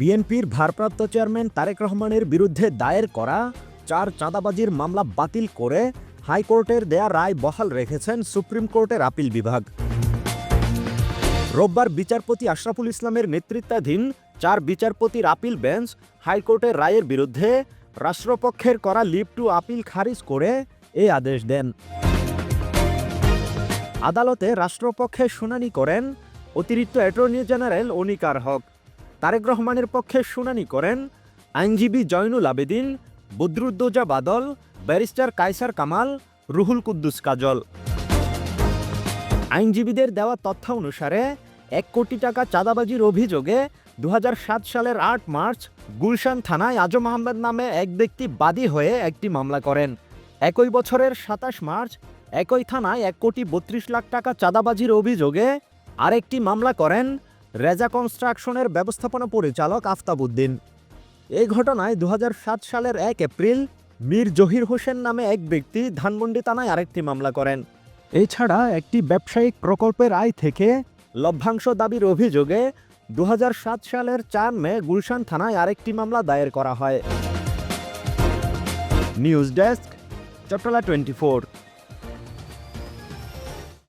বিএনপির ভারপ্রাপ্ত চেয়ারম্যান তারেক রহমানের বিরুদ্ধে দায়ের করা চার চাঁদাবাজির মামলা বাতিল করে হাইকোর্টের দেয়া রায় বহাল রেখেছেন সুপ্রিম কোর্টের আপিল বিভাগ। রোববার বিচারপতি আশরাফুল ইসলামের নেতৃত্বাধীন চার বিচারপতির আপিল বেঞ্চ হাইকোর্টের রায়ের বিরুদ্ধে রাষ্ট্রপক্ষের করা লিভ টু আপিল খারিজ করে এই আদেশ দেন। আদালতে রাষ্ট্রপক্ষে শুনানি করেন অতিরিক্ত অ্যাটর্নি জেনারেল অনিকার হক। তারেক রহমানের পক্ষে শুনানি করেন আইনজীবী জয়নুল আবেদিন, বদরুদ্দোজা বাদল, ব্যারিস্টার কায়সার কামাল, রুহুল কুদ্দুস কাজল। আইনজীবীদের দেওয়া তথ্য অনুসারে, এক কোটি টাকা চাঁদাবাজির অভিযোগে দু হাজার সাত সালের আট মার্চ গুলশান থানায় আজম আহমেদ নামে এক ব্যক্তি বাদী হয়ে একটি মামলা করেন। একই বছরের সাতাশ মার্চ একই থানায় এক কোটি বত্রিশ লাখ টাকা চাঁদাবাজির অভিযোগে আরেকটি মামলা করেন রেজা কনস্ট্রাকশনের ব্যবস্থাপনা পরিচালক আফতাবউদ্দিন। এই ঘটনায় দু হাজার সাত সালের এক এপ্রিল মীর জহির হোসেন নামে এক ব্যক্তি ধানমন্ডি থানায় আরেকটি মামলা করেন। এছাড়া একটি ব্যবসায়িক প্রকল্পের আয় থেকে লভ্যাংশ দাবির অভিযোগে দু হাজার সাত সালের চার মে গুলশান থানায় আরেকটি মামলা দায়ের করা হয়। News desk Chattala twenty